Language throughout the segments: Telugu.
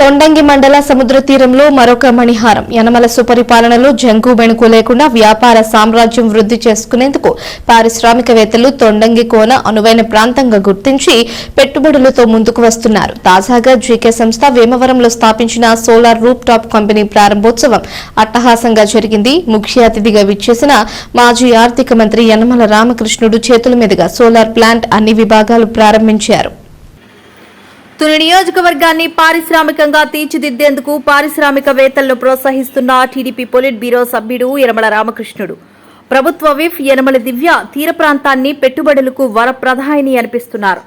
Thondangi మండల సముద్ర తీరంలో మరొక మణిహారం. యనమల సుపరిపాలనలో జంకు బెణుకు లేకుండా వ్యాపార సామ్రాజ్యం వృద్ధి చేసుకునేందుకు పారిశ్రామికవేత్తలు తొండంగి కోన అనువైన ప్రాంతంగా గుర్తించి పెట్టుబడులతో ముందుకు వస్తున్నారు. తాజాగా జీకే సంస్థ వేమవరంలో స్థాపించిన సోలార్ రూప్ టాప్ కంపెనీ ప్రారంభోత్సవం అట్టహాసంగా జరిగింది. ముఖ్య అతిథిగా విచ్చేసిన మాజీ ఆర్థిక మంత్రి యనమల రామకృష్ణుడు చేతుల మీదుగా సోలార్ ప్లాంట్ అన్ని విభాగాలు ప్రారంభించారు. తుని నియోజకవర్గాన్ని పారిశ్రామికంగా తీర్చిదిద్దేందుకు పారిశ్రామికవేత్తలను ప్రోత్సహిస్తున్న టీడీపీ పొలిట్ బ్యూరో సభ్యుడు యనమల రామకృష్ణుడు. ప్రభుత్వ విఫ్ యనమల దివ్య తీర ప్రాంతాన్ని పెట్టుబడులకు వరప్రధాయిని అనిపిస్తున్నారు.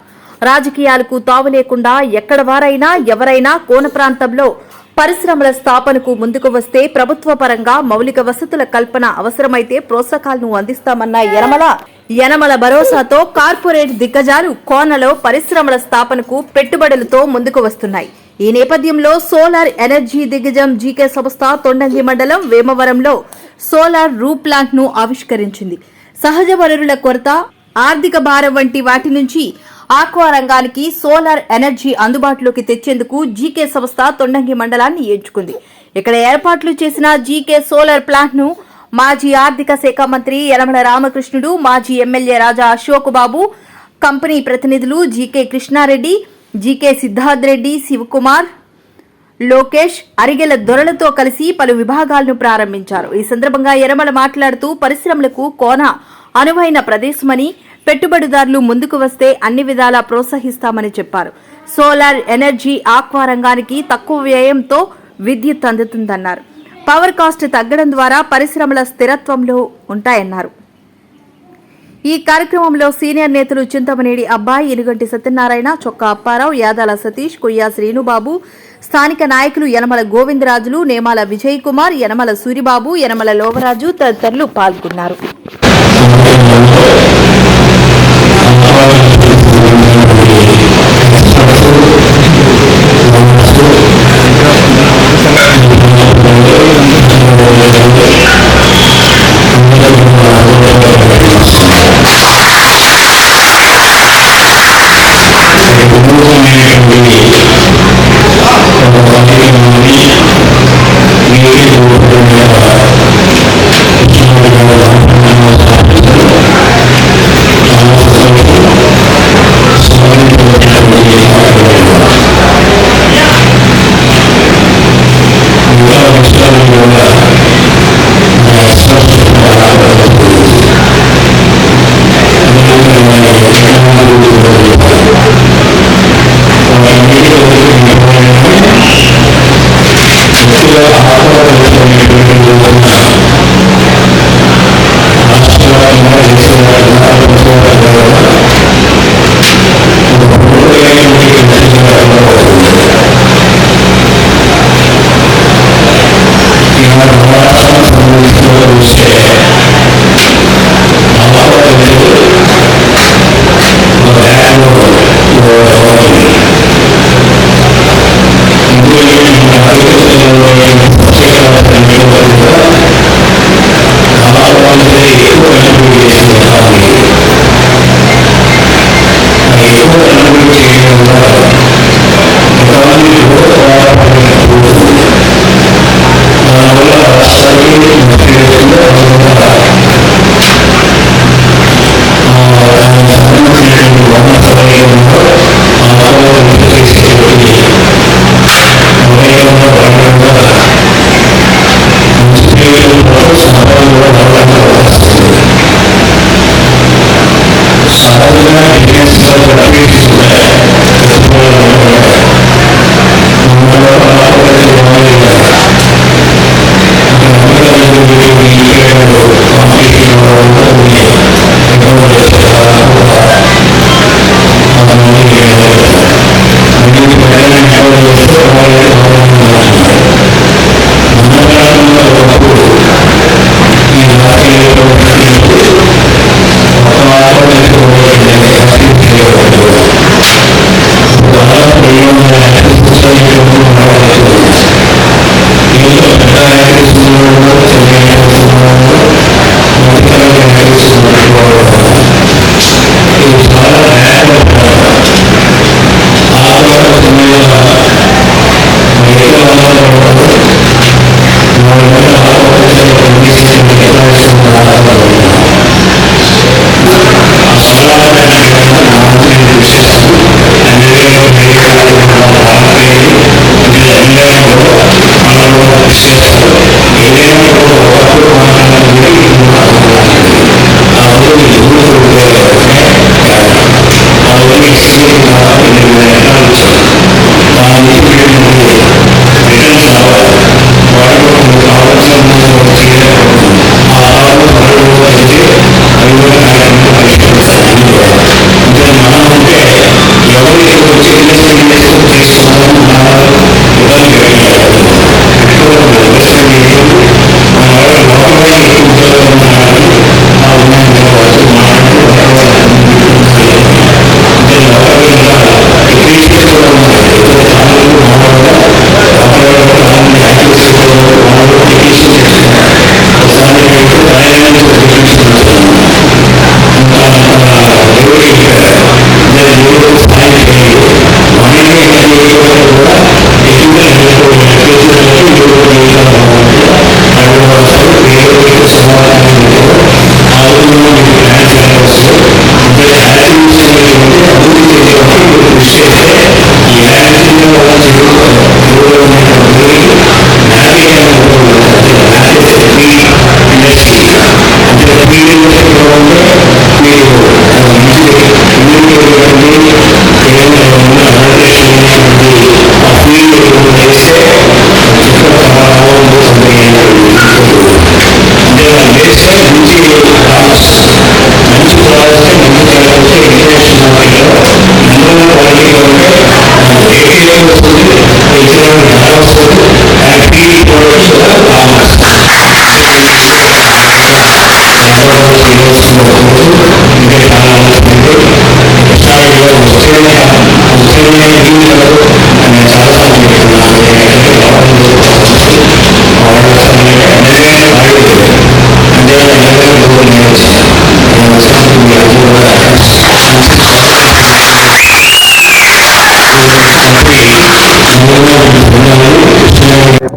రాజకీయాలకు తావు లేకుండా ఎక్కడ వారైనా ఎవరైనా కోన ప్రాంతంలో పరిశ్రమల స్థాపనకు ముందుకు వస్తే ప్రభుత్వ పరంగా మౌలిక వసతుల కల్పన అవసరమైతే ప్రోత్సాహాలను అందిస్తామన్న యనమల. యనమల భరోసాతో కార్పొరేట్ దిగ్గజాలు కోనలో పరిశ్రమల స్థాపనకు పెట్టుబడులతో ముందుకు వస్తున్నాయి. ఈ నేపథ్యంలో సోలార్ ఎనర్జీ దిగ్గజం జీకే సంస్థ తొండంగి మండలం వేమవరంలో సోలార్ రూ ప్లాంట్ను ఆవిష్కరించింది. సహజ వనరుల కొరత ఆర్థిక భారం వంటి వాటి నుంచి ఆక్వా రంగానికి సోలార్ ఎనర్జీ అందుబాటులోకి తెచ్చేందుకు జీకే సంస్థ తొండంగి మండలాన్ని ఎంచుకుంది. ఇక్కడ ఏర్పాట్లు చేసిన జీకే సోలార్ ప్లాంట్ను మాజీ ఆర్థిక శాఖ మంత్రి యనమల రామకృష్ణుడు మాజీ ఎమ్మెల్యే రాజా అశోక్ బాబు కంపెనీ ప్రతినిధులు జీకే కృష్ణారెడ్డి జీకే సిద్ధార్థ్ రెడ్డి శివకుమార్ లోకేష్ అరిగెల దొరలతో కలిసి పలు విభాగాలను ప్రారంభించారు. ఈ సందర్భంగా యనమల మాట్లాడుతూ పరిశ్రమలకు కోన అనువైన ప్రదేశమని పెట్టుబడిదారులు ముందుకు వస్తే అన్ని విధాలా ప్రోత్సహిస్తామని చెప్పారు. సోలార్ ఎనర్జీ ఆక్వా రంగానికి తక్కువ వ్యయంతో విద్యుత్ అందుతుందన్నారు. పవర్ కాస్ట్ తగ్గడం ద్వారా పరిశ్రమల స్థిరత్వంలో ఉంటాయన్నారు. ఈ కార్యక్రమంలో సీనియర్ నేతలు చింతమనేడి అబ్బాయి ఇనుగంటి సత్యనారాయణ చొక్కా అప్పారావు యాదాల సతీష్ కొయ్యా శ్రీనుబాబు స్థానిక నాయకులు యనమల గోవిందరాజులు నేమాల విజయ్ కుమార్ యనమల సూరిబాబు యనమల లోవరాజు తదితరులు పాల్గొన్నారు.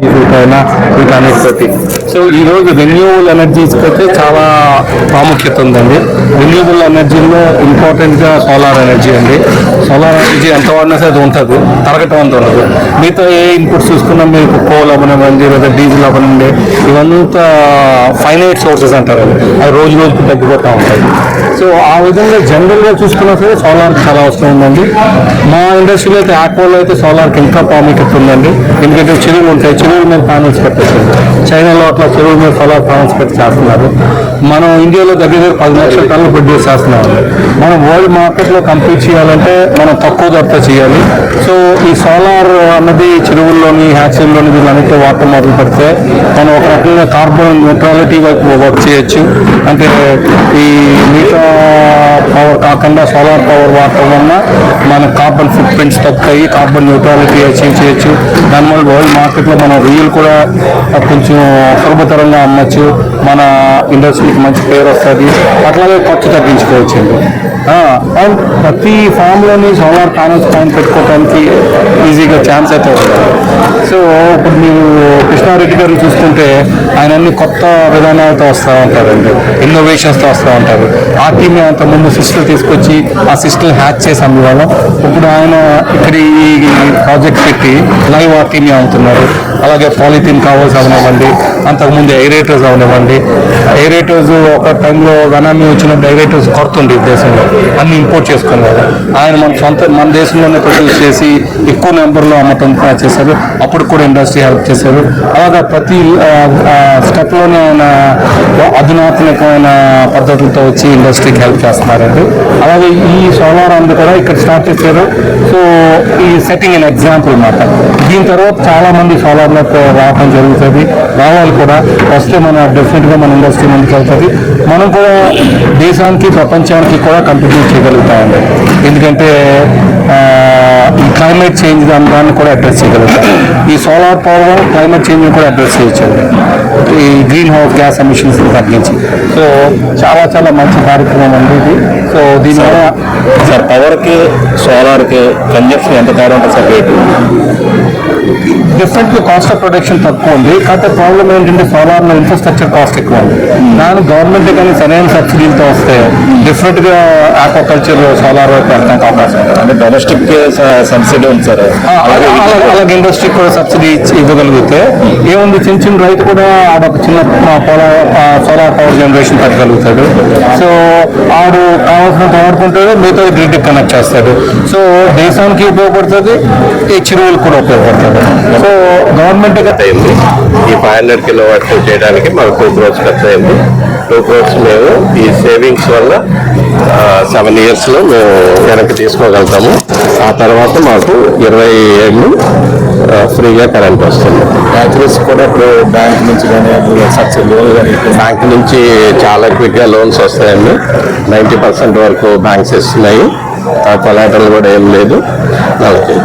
इशू उठाना ही कांग्रेस సో ఈ రోజు రెన్యూవబుల్ ఎనర్జీస్కి అయితే చాలా ప్రాముఖ్యత ఉందండి. రెన్యూవబుల్ ఎనర్జీలో ఇంపార్టెంట్గా సోలార్ ఎనర్జీ అండి. సోలార్ ఎనర్జీ ఎంత వాడినా సరే అది ఉంటుంది తరగటం అంత ఉండదు. మిగతా ఏ ఇన్పుట్స్ చూసుకున్నా మీకు కోల్ అవనివ్వండి లేదా డీజిల్ అవనండి ఇవంతా ఫైనైట్ సోర్సెస్ అంటారు అవి అది రోజు రోజుకు తగ్గిపోతూ ఉంటాయి. సో ఆ విధంగా జనరల్గా చూసుకున్నా సరే సోలార్ చాలా అవసరం ఉందండి. మా ఇండస్ట్రీలో అయితే ఆక్వాలో అయితే సోలార్కి ఇంకా ప్రాముఖ్యత ఉందండి. ఎందుకంటే చెరువులు ఉంటాయి చెరువుల మీద ప్యానల్స్ పెట్టేస్తుంది చైనాలో అట్లా చెరువు మీద సోలార్ ప్యానల్స్ పెట్టి చేస్తున్నారు. మనం ఇండియాలో దగ్గర దగ్గర పది లక్షల టన్నులు ప్రొడ్యూస్ చేస్తున్నాం మనం వరల్డ్ మార్కెట్లో కంపీట్ చేయాలంటే మనం తక్కువ ధరతో చేయాలి. సో ఈ సోలార్ అన్నది చెరువుల్లోని హ్యాచరీల్లోని వీళ్ళన్నిటి వాటర్ మొదలు పెడితే మనం ఒక రకంగా కార్బన్ న్యూట్రాలిటీ వైపు వర్క్ చేయొచ్చు. అంటే ఈ మిగతా పవర్ కాకుండా సోలార్ పవర్ వాడటం వల్ల మన కార్బన్ ఫుట్ ప్రింట్స్ తగ్గుతాయి కార్బన్ న్యూట్రాలిటీ అచీవ్ చేయొచ్చు. దానివల్ల వరల్డ్ మార్కెట్లో మనం రియల్ కూడా కొంచెం సులభతరంగా అమ్మచ్చు. మన ఇండస్ట్రీకి మంచి పేరు వస్తుంది. అట్లాగే ఖర్చు తగ్గించుకోవచ్చు అండ్ ప్రతి ఫామ్లోని సోలార్ ప్యానల్స్ పైన పెట్టుకోవడానికి ఈజీగా ఛాన్స్ అయితే ఉంటుంది. సో ఇప్పుడు మీరు కృష్ణారెడ్డి గారు చూసుకుంటే ఆయన అన్ని కొత్త విధానాలతో వస్తూ ఉంటారండి ఇన్నోవేషన్స్తో వస్తూ ఉంటారు. ఆ టీమ్ అంత ముందు సిస్టల్ తీసుకొచ్చి ఆ సిస్టల్ హ్యాచ్ చేసి అందువల్ల ఇప్పుడు ఆయన ఇక్కడ ఈ ప్రాజెక్ట్ పెట్టి లైవ్ ఆర్టీని అవుతున్నారు. అలాగే పాలిథిన్ కవర్స్ అవనివ్వండి అంతకుముందు ఎయిరేటర్స్ అవనివ్వండి. ఎయిరేటర్స్ ఒక టైంలో గనామీ వచ్చినప్పుడు ఎయిరేటర్స్ కొరత ఉంది దేశంలో అన్ని ఇంపోర్ట్ చేసుకున్నారు ఆయన మన సొంత మన దేశంలోనే ప్రొడ్యూస్ చేసి ఎక్కువ నెంబర్లో అమ్మటం చేశారు. అప్పుడు కూడా ఇండస్ట్రీ హెల్ప్ చేశారు. అలాగా ప్రతి స్టెప్లోనే ఆయన అధునాత్మకమైన పద్ధతులతో వచ్చి ఇండస్ట్రీకి హెల్ప్ చేస్తున్నారండి. అలాగే ఈ సోలార్ అందు కూడా ఇక్కడ స్టార్ట్ చేశారు. సో ఈ సెట్టింగ్ అన్ ఎగ్జాంపుల్ అన్నమాట. దీని తర్వాత చాలా మంది సోలార్లో రావడం జరుగుతుంది. రావాలి కూడా. వస్తే మన డెఫినెట్గా మన ఇండస్ట్రీ ముందుకు వెళ్తుంది. మనం కూడా దేశానికి ప్రపంచానికి కూడా కంట్రిబ్యూట్ చేయగలుగుతామండి. ఎందుకంటే ఆ, ఈ క్లైమేట్ చేంజ్ దాని దాన్ని కూడా అడ్రస్ చేయగలుగుతాం. ఈ సోలార్ పవర్ క్లైమేట్ చేంజ్ కూడా అడ్రస్ చేయొచ్చు. ఈ గ్రీన్ హౌస్ గ్యాస్ ఎమిషన్స్ తగ్గించి. సో చాలా చాలా మంచి కార్యక్రమం అండి ఇది. సో దీనివల్ల సార్ పవర్కి సోలార్కి కన్జప్షన్ ఎంత తేడా ఉంటుంది sir rate? Different cost of production తక్కువ ఉంది. కాకపోతే ప్రాబ్లం ఏంటంటే సోలార్లో ఇన్ఫ్రాస్ట్రక్చర్ కాస్ట్ ఎక్కువ ఉంది. దాని గవర్నమెంట్ కానీ సరైన సబ్సిడీలతో వస్తే డిఫరెంట్గా ఆక్వాకల్చర్ సోలార్ వైపు వెళ్ళడానికి అవకాశం అంటే డొమెస్టిక్ సబ్సిడీ ఉంది సార్. అలాగే ఇండస్ట్రీ కూడా సబ్సిడీ ఇచ్చి ఇవ్వగలిగితే ఏముంది? చిన్న చిన్న రైతు కూడా ఆడొక చిన్న సోలార్ పవర్ జనరేషన్ పెట్టగలుగుతాడు. సో ఆడు కావాల్సినంత వాడుకుంటాడు మిగతా గ్రిడ్ కనెక్ట్ చేస్తాడు. సో దేశానికి ఉపయోగపడుతుంది ఈ చెరువులకు కూడా ఉపయోగపడుతుంది. సో గవర్నమెంట్ అయింది. ఈ ఫైవ్ హండ్రెడ్ కిలో వాట్ చేయడానికి మాకు టూ క్రోర్స్ ఖర్చు అయింది. టూ క్రోర్స్ మేము ఈ సేవింగ్స్ వల్ల సెవెన్ ఇయర్స్లో మేము వెనక్కి తీసుకోగలుగుతాము. ఆ తర్వాత మాకు ఇరవై ఏళ్ళు ఫ్రీగా కరెంట్ వస్తుంది. బ్యాంకుస్ కూడా ఇప్పుడు బ్యాంక్ నుంచి కానీ లోన్ కానీ బ్యాంక్ నుంచి చాలా క్విక్గా లోన్స్ వస్తాయండి. నైంటీ పర్సెంట్ వరకు బ్యాంక్స్ ఇస్తున్నాయి. కొలాటరల్ కూడా ఏం లేదు. అలాగే